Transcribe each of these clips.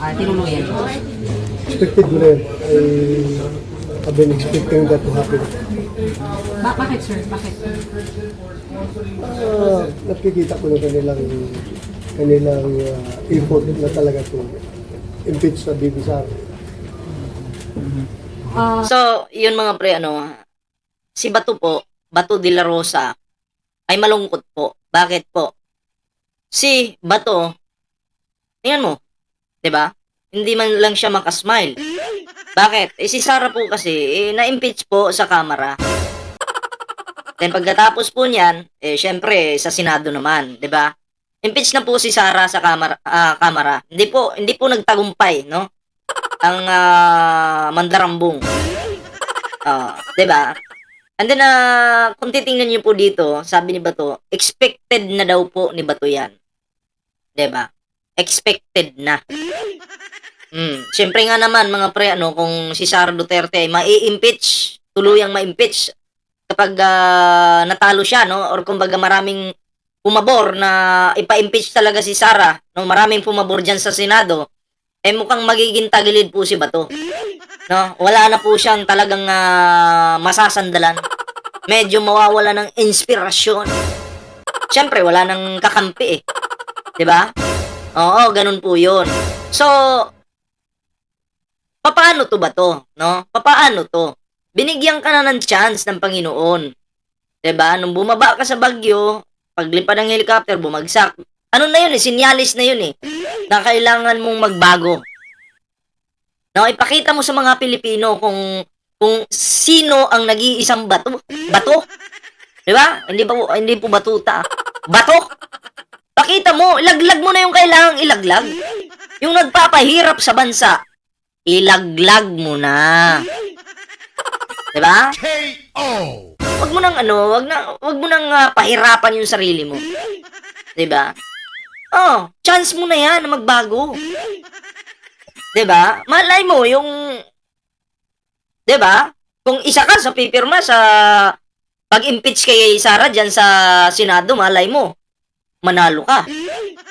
ah, tinuluyan. Expected ko na yun. I, I've been expecting that to happen. Ba bakit sir? Bakit? Ah, nakikita ko na kanilang kanilang uh, effort na talaga to impeach sa Bibi Sara. Ah, So, yun mga pre, ano, si Bato po, Bato de la Rosa, ay malungkot po. Bakit po? Si Bato, tingnan mo, 'di ba? Hindi man lang siya makasmile. Bakit? Eh si Sara po kasi, eh, na-impeach po sa kamera. Then pagkatapos po niyan, eh syempre sa Senado naman, 'di ba? Impeach na po si Sara sa kamera, ah, kamera. Hindi po hindi po nagtagumpay, no? Ang ah, mandarambong. Ah, 'di ba? And then ah, kung titingnan niyo po dito, sabi ni Bato, expected na daw po ni Bato 'yan. 'Di ba? Expected na. Hmm, syempre nga naman mga pre ano kung si Sara Duterte ay mai-impeach, tuluyang ma-impeach kapag ah, natalo siya no or kumbaga maraming pumabor na ipa-impeach talaga si Sara, no maraming pumabor diyan sa Senado, eh mukhang magiging tagilid po si Bato. No, wala na po siyang talagang ah, masasandalan. Medyo mawawala ng inspirasyon. Siyempre, wala nang kakampi eh. 'Di ba? Oo, ganun po 'yun. So, papaano to ba to? No? Papaano to? Binigyan ka na ng chance ng Panginoon. ba? Nung bumaba ka sa bagyo, paglipad ng helicopter, bumagsak. Ano na 'yun eh, sinyalis na 'yun eh. Na kailangan mong magbago. No, ipakita mo sa mga Pilipino kung kung sino ang nag-iisang bato. Bato? 'Di ba? Hindi ba hindi po batuta. Bato? Pakita mo, ilaglag mo na yung kailangang ilaglag. Yung nagpapahirap sa bansa, ilaglag mo na. 'Di ba? KO. Wag mo nang ano, wag na wag mo nang ah, pahirapan yung sarili mo. 'Di ba? Oh, chance mo na 'yan na magbago. 'Di ba? Malay mo yung 'di ba? Kung isa ka sa pipirma sa pag-impeach kay Sara diyan sa Senado, malay mo manalo ka.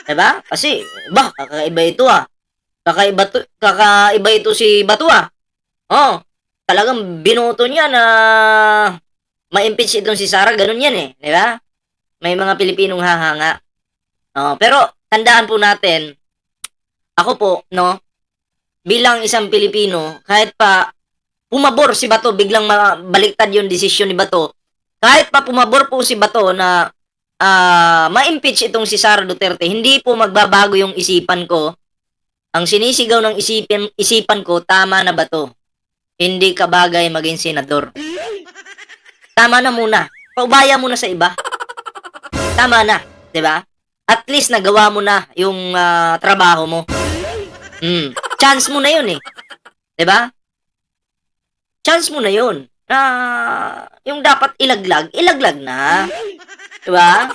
'Di ba? Kasi ba, kakaiba ito ah. Kakaiba to, kakaiba ito si Bato ah. Oh, talagang binoto niya na ma-impeach itong si Sara, ganun yan eh, di ba? May mga Pilipinong hahanga. Oh, pero tandaan po natin, ako po, no, bilang isang Pilipino, kahit pa pumabor si Bato, biglang baliktad yung desisyon ni Bato, kahit pa pumabor po si Bato na ah, ma-impeach itong si Sara Duterte, hindi po magbabago yung isipan ko. Ang sinisigaw ng isipin, isipan ko, tama na ba to? Hindi ka bagay maging senador. Tama na muna. Paubaya mo na sa iba. Tama na, 'di ba? At least nagawa mo na yung ah, trabaho mo. Mm. Chance mo na 'yun eh. 'Di ba? Chance mo na 'yun. Na yung dapat ilaglag, ilaglag na. 'Di ba?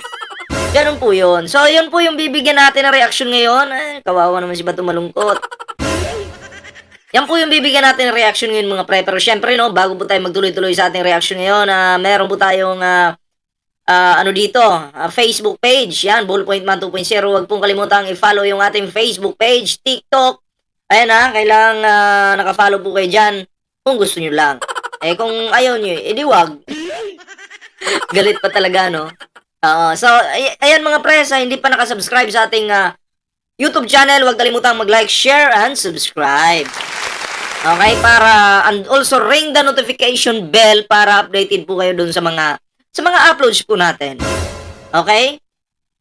Ganun po 'yun. So, 'yun po yung bibigyan natin ng reaction ngayon. Eh, kawawa naman si Bato malungkot. Yan po yung bibigyan natin ng reaction ngayon mga pre. Pero syempre no, bago po tayo magtuloy-tuloy sa ating reaction ngayon, ah meron po tayong ah, ah, ano dito, ah, Facebook page. Yan, Ballpoint Man 2.0. Huwag pong kalimutang i-follow yung ating Facebook page, TikTok. Ayan ha, kailangan ah, naka-follow po kayo dyan kung gusto nyo lang. Eh kung ayaw nyo, edi wag. Galit pa talaga, no? Oo. so, ay- ayan mga pre, sa hindi pa nakasubscribe sa ating ah, YouTube channel, huwag kalimutang mag-like, share, and subscribe. Okay, para and also ring the notification bell para updated po kayo dun sa mga sa mga uploads po natin. Okay?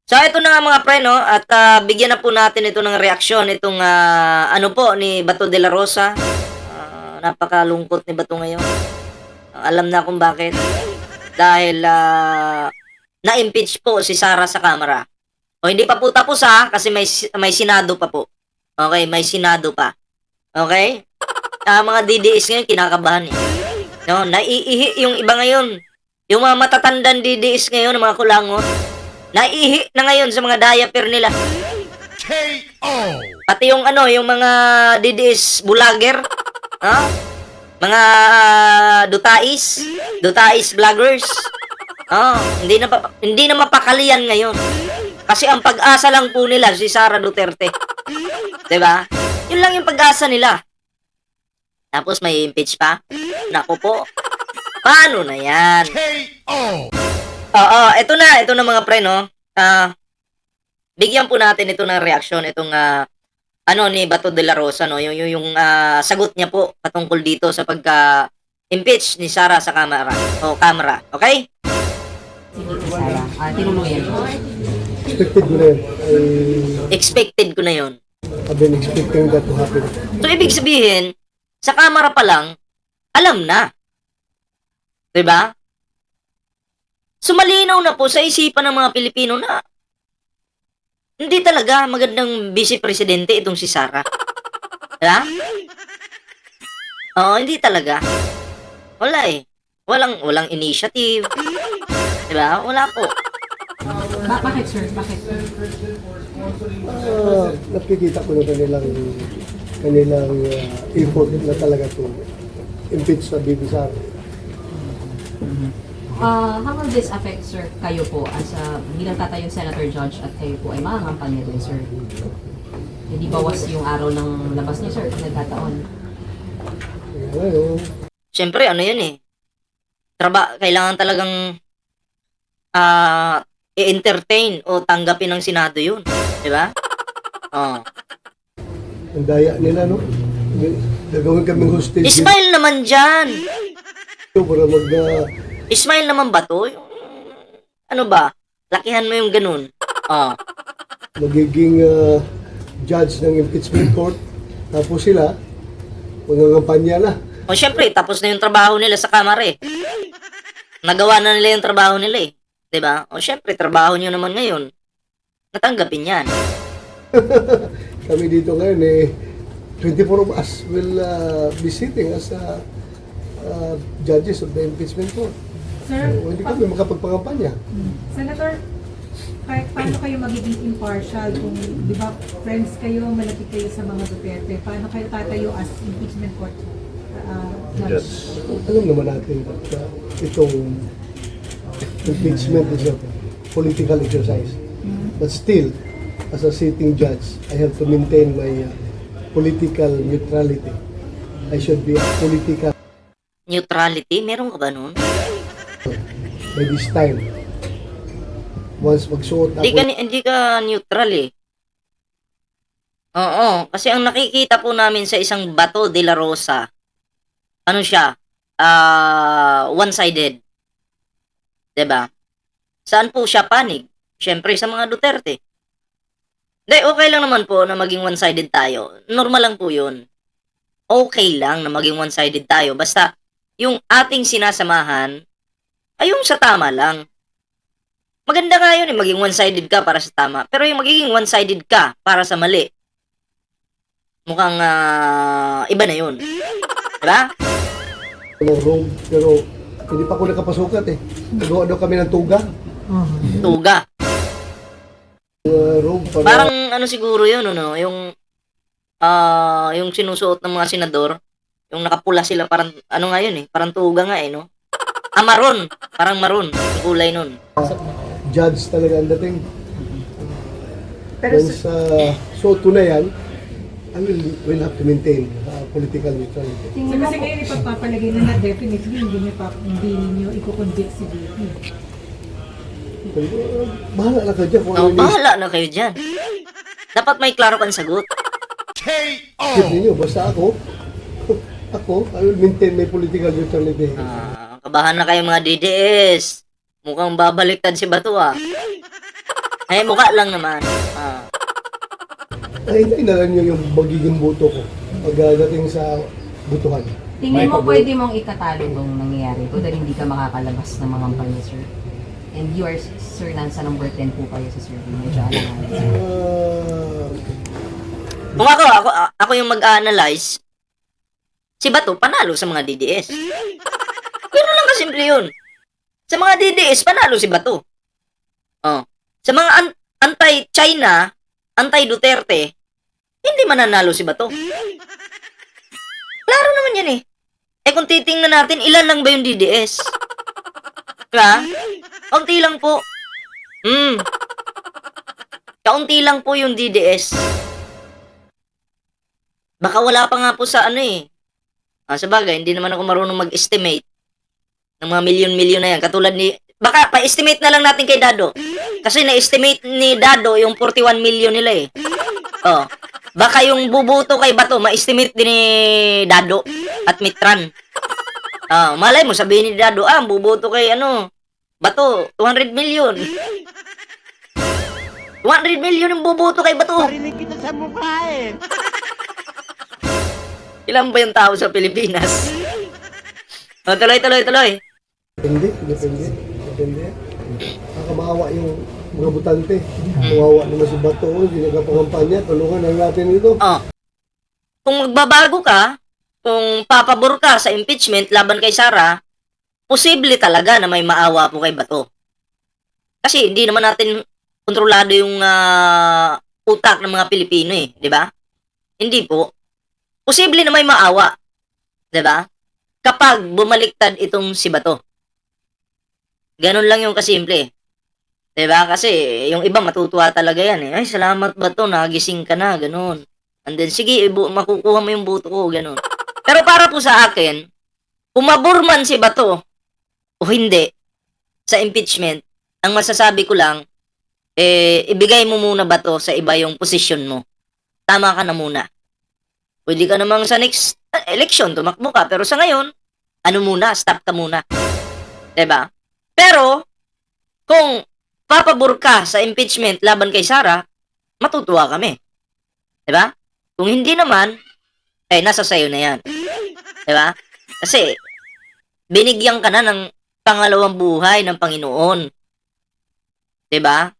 So ito na nga mga pre no at ah, bigyan na po natin ito ng reaksyon itong ah, ano po ni Bato de la Rosa. Ah, napakalungkot ni Bato ngayon. Alam na kung bakit. Dahil ah, na-impeach po si Sara sa kamera. O hindi pa po tapos ha kasi may may Senado pa po. Okay, may Senado pa. Okay? Ah, mga DDS ngayon kinakabahan eh. No, naiihi yung iba ngayon. Yung mga matatandang DDS ngayon, mga kulangot, naiihi na ngayon sa mga diaper nila. KO. Pati yung ano, yung mga DDS vlogger, ha? Mga dutais, dutais vloggers. Oh, hindi na hindi na mapakalian ngayon. Kasi ang pag-asa lang po nila si Sara Duterte. 'Di ba? Yun lang yung pag-asa nila. Tapos may impeach pa? Naku po. Paano na yan? KO. Oo, ito na, ito na mga pre, no? Ah, bigyan po natin ito ng reaksyon, itong ah, ano ni Bato de la Rosa, no? Yung, yung, yung ah, sagot niya po patungkol dito sa pagka impeach ni Sara sa kamera. O, camera. Okay? Ah, tinuluyan. Expected ko na yun. I, Expected ko na yon. I've been expecting that to happen. So, ibig sabihin, sa camera pa lang, alam na. 'Di ba? So, malinaw na po sa isipan ng mga Pilipino na hindi talaga magandang vice-presidente itong si Sara. Diba? Oo, hindi talaga. Wala eh. Walang, walang initiative. Diba? Wala po. Ba bakit, sir? Bakit? Ah, nakikita ko na kanilang kanilang ah, effort na talaga to impeach sa Bibi Sara. Ah, how will this affect, sir, kayo po as a bilang tatayong senator judge at kayo po ay mangangampanya din, sir? Hindi bawas yung araw ng labas niyo, sir, kung nagkataon. Ngayon, Siyempre, ano yun eh. Traba, kailangan talagang ah i-entertain o tanggapin ng Senado yun. Di ba? Oh. ang daya nila, no? Gagawin kaming hostage Ismail naman dyan. para mag... ah, Ismail naman ba to? Yung, ano ba? Lakihan mo yung ganun. Oh. magiging ah, judge ng impeachment court. Tapos sila, mangangampanya na. O syempre, tapos na yung trabaho nila sa kamara eh. Nagawa na nila yung trabaho nila eh. 'Di ba? O syempre, trabaho nyo naman ngayon. Natanggapin yan. Kami dito ngayon eh, 24 of us will ah, be sitting as ah, ah, judges of the impeachment court. Sir, So, hindi kami makapagpangampanya. Senator, kahit paano kayo magiging impartial kung, di ba, friends kayo, malapit kayo sa mga Duterte, paano kayo tatayo as impeachment court? Uh, judge? Alam naman natin that uh, itong impeachment is a political exercise. But still, as a sitting judge, I have to maintain my uh, political neutrality. I should be a political Neutrality, meron ka ba nun? by this time. Once magsuot Hindi ka, ako, hindi ka neutral eh. Oo, kasi ang nakikita po namin sa isang bato de la Rosa, ano siya, ah one-sided. 'Di ba? Saan po siya panig? Siyempre sa mga Duterte. Hindi, okay lang naman po na maging one-sided tayo. Normal lang po yun. Okay lang na maging one-sided tayo. Basta, yung ating sinasamahan, ay yung sa tama lang maganda nga yun eh, maging one-sided ka para sa tama. Pero yung magiging one-sided ka para sa mali, mukhang ah, iba na yun. Diba? room, pero hindi pa ako nakapasukat eh. Nagawa daw kami ng tuga. Tuga. Uh, room para Parang ano siguro yun, ano, yung ah yung sinusuot ng mga senador, yung nakapula sila, parang, ano nga yun eh, parang tuga nga eh, no? Ah, maroon. Parang maroon. Yung kulay nun. judge talaga ang dating. Pero Once uh, suot ko na yan, I will, will have to maintain uh, political neutrality. So, kasi ngayon ipagpapalagay na na definitely hindi niyo, pa, hindi niyo iko-convict si BP. Pero, uh, bahala na kayo dyan kung Oh, ano bahala na kayo dyan. Dapat may klaro kang sagot. KO. ninyo. Basta ako, ako, I will maintain my political neutrality. Ah, kabahan na kayo mga DDS. Mukhang babaliktad si Bato ah. Eh, mukha lang naman. Ah. Ay, hindi na lang yung magiging boto ko pagdating sa butuhan. Tingin mo pwede mong ikatalo itong nangyayari ito dahil hindi ka makakalabas ng mga kampanya, sir? And you are, sir, nasa number 10 po kayo sa survey. Medyo alangan, sir. Uh, Kung ako, ako, ako yung mag-analyze, si Bato panalo sa mga DDS. Ganun lang kasimple yun. Sa mga DDS, panalo si Bato. Oh. Sa mga an- anti-China, anti-Duterte, hindi mananalo si Bato. Klaro naman yan eh. Eh kung titingnan natin, ilan lang ba yung DDS? Diba? Kaunti lang po. Hmm. Kaunti lang po yung DDS. Baka wala pa nga po sa ano eh. Ah, sa bagay, hindi naman ako marunong mag-estimate ng mga milyon-milyon na yan. Katulad ni, baka pa-estimate na lang natin kay Dado. Kasi na-estimate ni Dado yung 41 million nila eh. Oh. Baka yung bubuto kay Bato, ma-estimate din ni Dado at Mitran. Ah, malay mo, sabihin ni Dado, ah, bubuto kay ano, Bato, 200 million. 200 million yung bubuto kay Bato. Parinig kita sa mukha eh. Ilan ba yung tao sa Pilipinas? Oh, tuloy, tuloy, tuloy. Depende, depende. Depende. Nakakamawa yung mga butante. Kawawa naman si Bato, hindi nagkapangampanya. Tulungan na natin ito. Oh. Kung magbabago ka, kung papabor ka sa impeachment laban kay Sara, posible talaga na may maawa po kay Bato. Kasi hindi naman natin kontrolado yung ah, utak ng mga Pilipino eh, di ba? Hindi po. Posible na may maawa. Di ba? Kapag bumaliktad itong si Bato. Ganun lang yung kasimple. Di ba? Kasi yung iba matutuwa talaga yan eh. Ay, salamat Bato, nagising ka na, ganun. And then, sige, ibu- makukuha mo yung buto ko, ganun. Pero para po sa akin, pumabor man si Bato o hindi sa impeachment, ang masasabi ko lang, eh, ibigay mo muna Bato sa iba yung posisyon mo. Tama ka na muna. Pwede ka namang sa next uh, election, tumakbo ka. Pero sa ngayon, ano muna, stop ka muna. ba? Pero, kung papabor ka sa impeachment laban kay Sara, matutuwa kami. 'Di ba? Kung hindi naman, eh, nasa sayo na yan. 'Di ba? Kasi, binigyan ka na ng pangalawang buhay ng Panginoon. 'Di ba?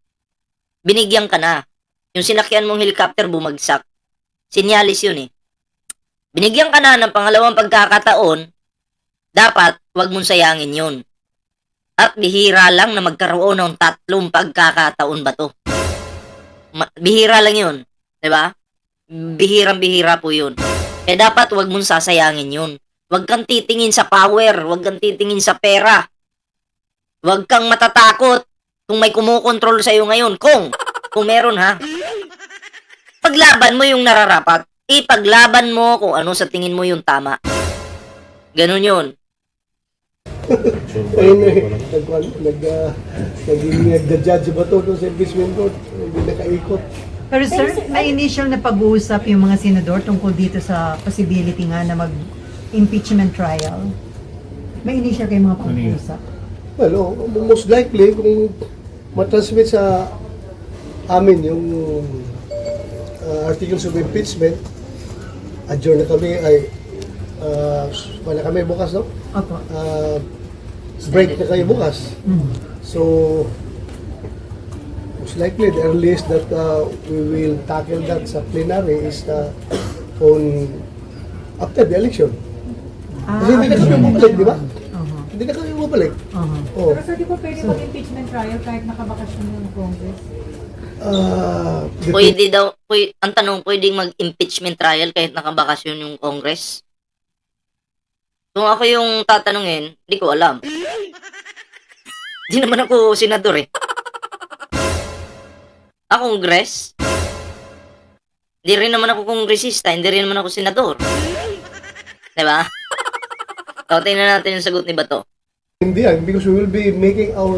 Binigyan ka na. Yung sinakyan mong helicopter bumagsak. Sinyalis yun eh. Binigyan ka na ng pangalawang pagkakataon, dapat wag mong sayangin yun. At bihira lang na magkaroon ng tatlong pagkakataon ba to? Ma- bihira lang yun. ba? Bihirang-bihira po yun. Kaya dapat wag mong sasayangin yun. Wag kang titingin sa power, wag kang titingin sa pera. Wag kang matatakot kung may kumukontrol sa iyo ngayon. Kung, kung meron ha. Paglaban mo yung nararapat. Ipaglaban mo kung ano sa tingin mo yung tama. Ganun yun. Ayun eh, nag, nag, uh, naging nagda-judge ba ito sa impeachment court? Hindi nakaikot. Pero sir, may initial na pag-uusap yung mga senador tungkol dito sa possibility nga na mag-impeachment trial. May initial kayo mga pag-uusap. Well, oh, most likely, kung matransmit sa amin yung uh, articles of impeachment, adjourn na kami, ay, uh, wala kami bukas, no? Opo. Uh, break na kayo bukas. Mm. So, most likely, the earliest that uh, we will tackle that sa plenary is uh, on after the election. Ah, Kasi hindi na kami bumalik, di ba? Uh-huh. Hindi na kami bumalik. Uh-huh. Oh. Pero sir, di ba pwede mag-impeachment trial kahit nakabakasyon yung Congress? Uh, dep- Pwede daw, pwede, ang tanong, pwedeng mag-impeachment trial kahit nakabakasyon yung Congress? Kung ako yung tatanungin, hindi ko alam. Hindi naman ako senador eh. Ah, Congress? Hindi rin naman ako kongresista, hindi rin naman ako senador. Diba? So, tingnan natin yung sagot ni Bato. Hindi yan, because we will be making our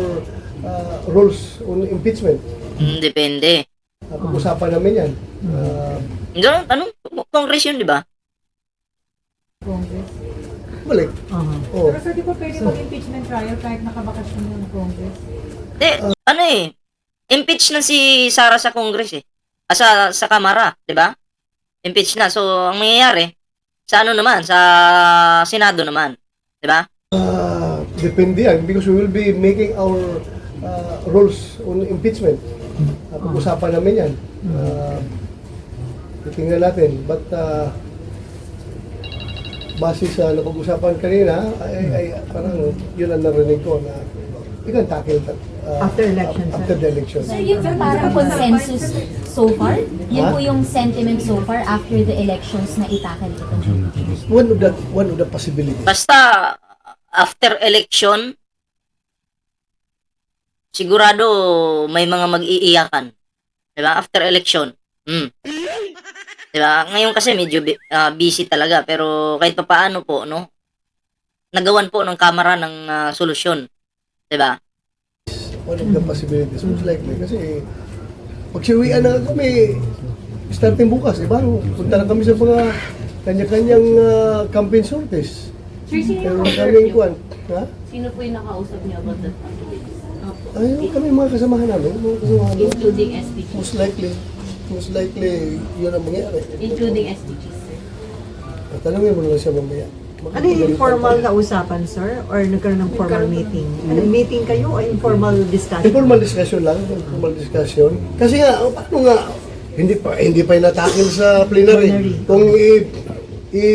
uh, rules on impeachment. Hmm, depende. Uh, Pag-usapan namin yan. Uh, Hindi, tanong, Congress yun, di ba? Congress. Balik. Uh-huh. Oh. Pero sir, di ba pwede mag-impeachment trial kahit nakabakasyon yung Congress? Hindi, ano eh, impeach na si Sara sa Congress eh. Ah, sa, sa Kamara, di ba? Impeach na. So, ang mangyayari, sa ano naman, sa Senado naman. Di ba? Uh, depende yan, because we will be making our uh, rules on impeachment. Uh, Pag-usapan namin yan. Uh, titingnan natin. But uh, base sa napag-usapan kanina, ay, ay parang yun ang narinig ko na we can tackle that uh, After election, sir. after the election. So yun po parang consensus so far? Yun Ha? po yung sentiment so far after the elections na itakal ito. One of the one of the possibilities. Basta, after election, sigurado may mga mag-iiyakan. Di ba? After election. Hmm. Diba? Ngayon kasi medyo ah, busy talaga pero kahit pa paano po, no? Nagawan po ng kamera ng ah, solusyon. Diba? One of the possibilities, most likely. Kasi pag siwian na kami, starting bukas, iba, punta na kami sa mga kanya-kanyang uh, campaign sorties. Sir, sino Pero yung na kausap kami kuwan. Ha? Sino po yung nakausap niyo about that activities? Ayun kami mga kasamahan namin, mga kasamahan namin. Including SPG. Most likely, most likely, yun ang mangyari. Including SPG, sir. Tanungin mo na lang siya mamaya. Ano yung informal na usapan, sir? Or nagkaroon ng formal meeting? Ano, meeting kayo o informal discussion? Informal discussion lang, informal discussion. Kasi nga, oh, paano nga, hindi pa hindi pa inatakil sa plenary. Plenary. Kung i, i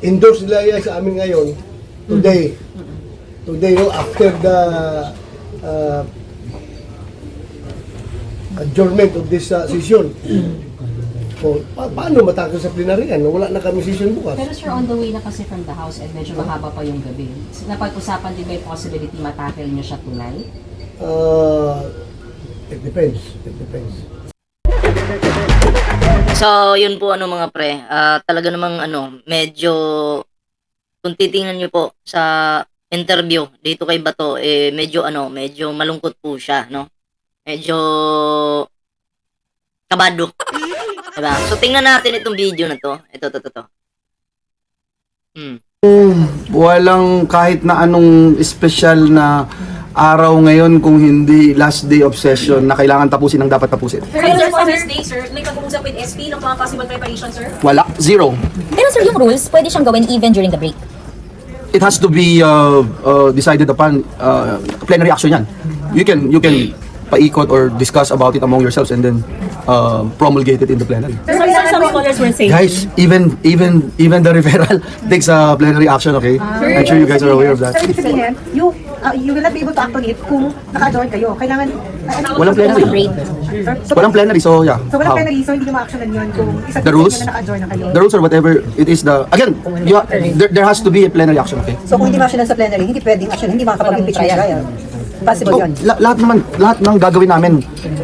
endorse nila yan sa amin ngayon, today, today, no, after the uh, adjournment of this uh, session. So, pa- paano matakil sa plenary yan? Wala na kami session bukas. Pero sir, on the way na kasi from the house and medyo mahaba pa yung gabi. So, napag-usapan din ba yung possibility matakil niyo siya tonight? Uh, it depends. It depends. So, yun po ano mga pre. Ah, talaga namang ano, medyo kung titingnan niyo po sa interview dito kay Bato, eh medyo ano, medyo malungkot po siya, no? Medyo kabado. Diba? So, tingnan natin itong video na to. Ito, to, to, to. Hmm. walang kahit na anong special na araw ngayon kung hindi last day of session na kailangan tapusin ang dapat tapusin. Pero sir, for this day, sir, may pag-uusap with SP ng mga possible preparation, sir? Wala. Zero. Pero sir, yung rules, pwede siyang gawin even during the break. It has to be uh, uh, decided upon uh, plenary action yan. You can, you can paikot or discuss about it among yourselves and then uh, promulgate it in the plenary. Sir, sir, some scholars were saying... Guys, even even even the referral takes a plenary action, okay? I'm sure you guys are aware of that. Sir, ibig sabihin, you, uh, you will not be able to act on it kung naka-adjourn kayo. Kailangan... uh, Walang plenary. Sir, so, Walang plenary, so yeah. So walang How? plenary, so hindi nyo ma-actionan yun kung isa The rules? na naka-adjourn na kayo. The rules or whatever it is the again, you, ha- there, there has to be a plenary action, okay? So kung hindi ma-actionan sa plenary, hindi pwedeng action, hindi makakapag-impeachment trial. Possible Oh, yun. la- lahat naman, lahat ng gagawin namin,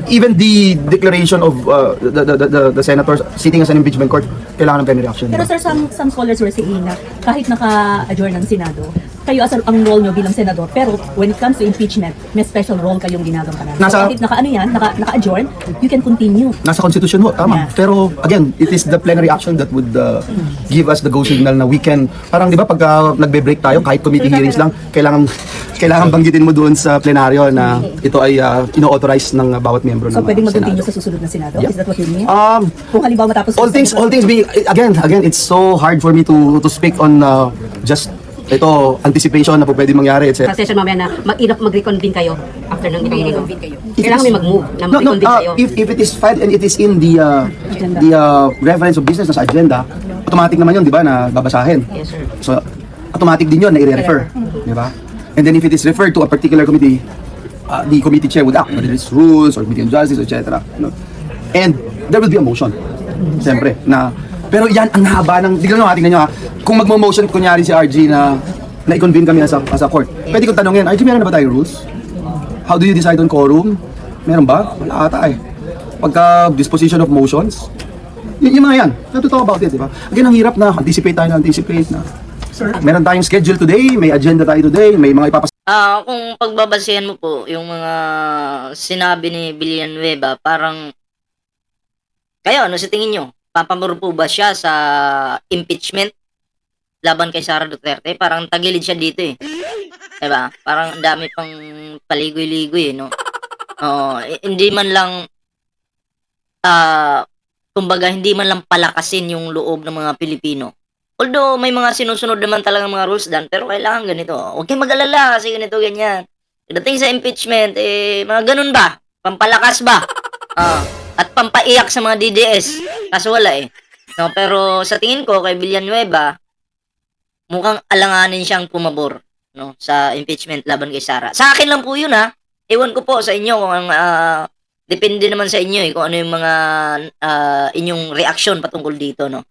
even the declaration of uh, the, the, the, the senators sitting as an impeachment court, kailangan ng plenary action. Pero sir, some, some scholars were saying na kahit naka-adjourn ng Senado, kayo as ang role nyo bilang senador, pero when it comes to impeachment, may special role kayong ginagawa so, Nasa- kahit naka, ano yan, naka, naka-adjourn, you can continue. Nasa constitution ho, tama. Yeah. Pero again, it is the plenary action that would uh, give us the go signal na we can, parang di ba pagka nagbe-break tayo, kahit committee hearings lang, kailangan kailangan banggitin mo doon sa plenaryo na ito ay uh, ino-authorize ng uh, bawat miyembro So ng uh, pwedeng mag-continue sa susunod na Senado? Yeah. Is that what you mean? Um, Kung halimbawa matapos all things all things being again again it's so hard for me to to speak on uh, just ito anticipation na po pwede mangyari etc. Sa session mamaya na mag-inap mag-reconvene kayo after ng i-reconvene kayo. Kailangan may mag-move na no, no, mag-reconvene uh, kayo. if, if it is filed and it is in the uh, the uh, reference of business na sa agenda, automatic naman yun, di ba, na babasahin. Yes, sir. So, automatic din yun na i-refer. Di ba? And then if it is referred to a particular committee, uh, the committee chair would act, whether it's rules or committee on justice, etc. You know? And there will be a motion. Siyempre, na pero yan ang haba ng tignan nyo ha, tignan nyo ha. Kung magmo-motion kunyari si RG na na i-convene kami as a, as a court. Pwede kong tanongin, RG, meron na ba tayo rules? How do you decide on quorum? Meron ba? Wala ata eh. Pagka disposition of motions, yun, yung mga yan. We have to talk about it, di ba? Again, ang hirap na anticipate tayo na anticipate na. Meron tayong schedule today, may agenda tayo today, may mga ipapas Ah, kung pagbabasehan mo po yung mga sinabi ni Villanueva, parang kayo ano sa tingin nyo? Papamuro po ba siya sa impeachment laban kay Sara Duterte? Parang tagilid siya dito eh. 'Di ba? Parang ang dami pang paligoy-ligoy eh, no? Oo, eh, hindi man lang ah kumbaga hindi man lang palakasin yung loob ng mga Pilipino. Although may mga sinusunod naman talaga mga rules dan, pero kailangan ganito. Huwag kayong mag-alala kasi ganito ganyan. Pagdating sa impeachment, eh, mga ganun ba? Pampalakas ba? Ah, at pampaiyak sa mga DDS. Kaso wala eh. No, pero sa tingin ko kay Villanueva, mukhang alanganin siyang pumabor no sa impeachment laban kay Sara. Sa akin lang po 'yun ha. Ewan ko po sa inyo kung ang ah, depende naman sa inyo eh kung ano yung mga ah, inyong reaksyon patungkol dito no.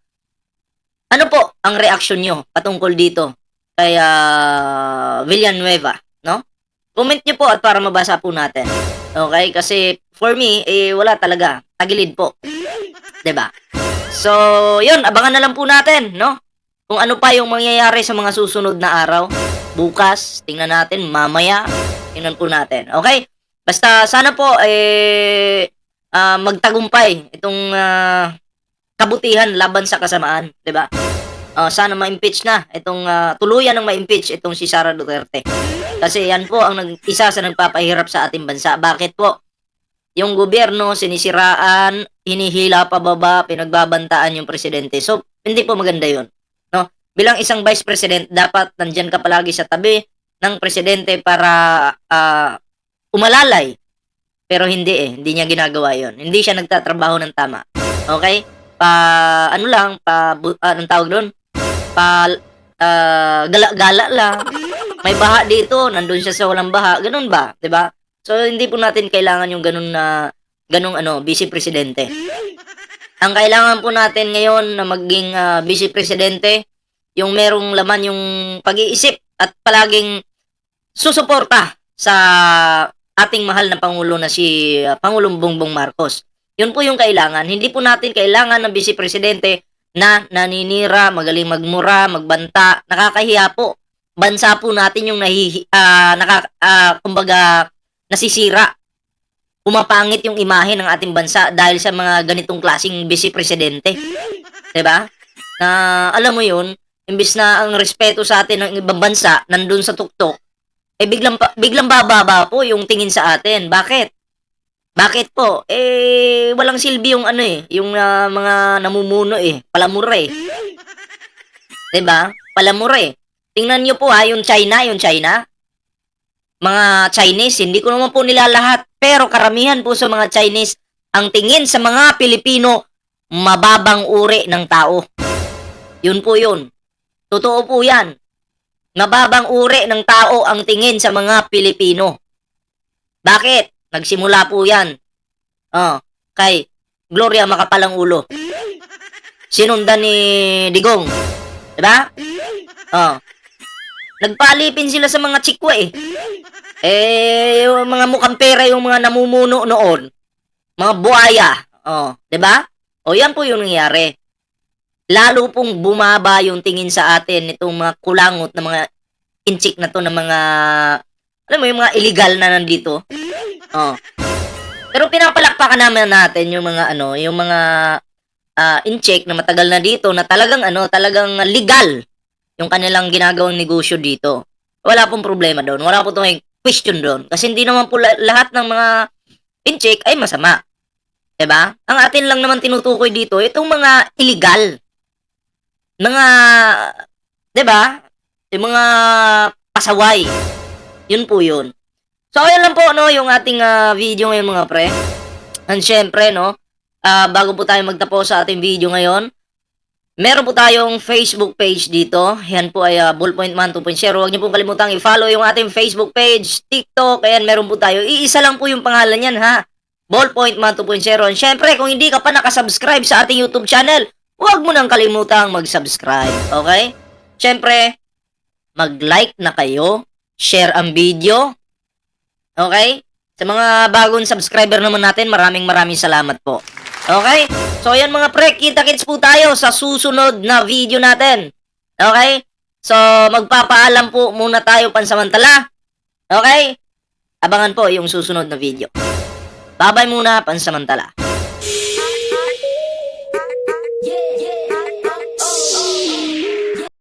Ano po ang reaksyon nyo patungkol dito kay ah, Villanueva, no? Comment nyo po at para mabasa po natin. Okay? Kasi for me, eh, wala talaga. Tagilid po. ba? So, 'yun, abangan na lang po natin, no? Kung ano pa yung mangyayari sa mga susunod na araw. Bukas, tingnan natin, mamaya, tingnan po natin. Okay? Basta sana po eh ah, magtagumpay itong ah, kabutihan laban sa kasamaan, ba? Ah, sana ma-impeach na itong ah, tuluyan ng ma-impeach itong si Sara Duterte. Kasi yan po ang nag, isa sa nagpapahirap sa ating bansa. Bakit po? Yung gobyerno sinisiraan, hinihila pababa, pinagbabantaan yung presidente. So, hindi po maganda 'yon. No? Bilang isang vice president, dapat nandyan ka palagi sa tabi ng presidente para ah, umalalay. Pero hindi eh, hindi niya ginagawa 'yon. Hindi siya nagtatrabaho ng tama. Okay? Pa ano lang, pa ah, anong tawag doon? Pa ah, gala-gala lang. May baha dito, nandun siya sa walang baha, ganun ba? 'Di ba? So hindi po natin kailangan yung ganun na ganung ano, vice presidente. Ang kailangan po natin ngayon na maging ah, vice presidente, yung merong laman yung pag-iisip at palaging susuporta sa ating mahal na Pangulo na si ah, Pangulong Bongbong Marcos. Yun po yung kailangan. Hindi po natin kailangan ng vice presidente na naninira, magaling magmura, magbanta, nakakahiya po. Bansa po natin yung nahihi, ah, naka, ah, kumbaga, nasisira. Pumapangit yung imahe ng ating bansa dahil sa mga ganitong klasing vice presidente. 'Di ba? Na alam mo yun, imbis na ang respeto sa atin ng ibang bansa nandun sa tuktok, eh biglang biglang bababa po yung tingin sa atin. Bakit? Bakit po? Eh walang silbi yung ano eh, yung ah, mga namumuno eh, palamura eh. 'Di ba? Palamura eh. Tingnan niyo po ha, yung China, yung China. Mga Chinese, hindi ko naman po nila lahat, pero karamihan po sa mga Chinese ang tingin sa mga Pilipino mababang uri ng tao. Yun po yun. Totoo po yan. Mababang uri ng tao ang tingin sa mga Pilipino. Bakit? Nagsimula po yan. Oh, kay Gloria Makapalang Ulo. Sinundan ni Digong. Diba? Oh. Nagpalipin sila sa mga chikwa eh. Eh, yung mga mukhang pera yung mga namumuno noon. Mga buaya. Oh, 'di ba? O yan po yung nangyari. Lalo pong bumaba yung tingin sa atin nitong mga kulangot na mga inchik na to ng mga alam mo yung mga illegal na nandito. Oh. Pero pinapalakpakan naman natin yung mga ano, yung mga ah, incheck na matagal na dito na talagang ano, talagang legal yung kanilang ginagawang negosyo dito. Wala pong problema doon. Wala po tayong question doon. Kasi hindi naman po la- lahat ng mga incheck ay masama. ba? Ang atin lang naman tinutukoy dito, itong mga illegal. Mga ba? Yung mga pasaway. Yun po yun. So, ayan lang po, no, yung ating ah, video ngayon, mga pre. And syempre, no, ah, bago po tayo magtapos sa ating video ngayon, meron po tayong Facebook page dito. Yan po ay ah, Ballpoint Man 2.0. Huwag niyo po kalimutang i-follow yung ating Facebook page, TikTok, ayan, meron po tayo. Iisa lang po yung pangalan yan, ha? Ballpoint Man 2.0. And syempre, kung hindi ka pa nakasubscribe sa ating YouTube channel, huwag mo nang kalimutang mag-subscribe, okay? Syempre, mag-like na kayo, share ang video, okay? Sa mga bagong subscriber naman natin, maraming maraming salamat po. Okay? So, ayan mga pre, kita-kits po tayo sa susunod na video natin. Okay? So, magpapaalam po muna tayo pansamantala. Okay? Abangan po yung susunod na video. Bye-bye muna pansamantala.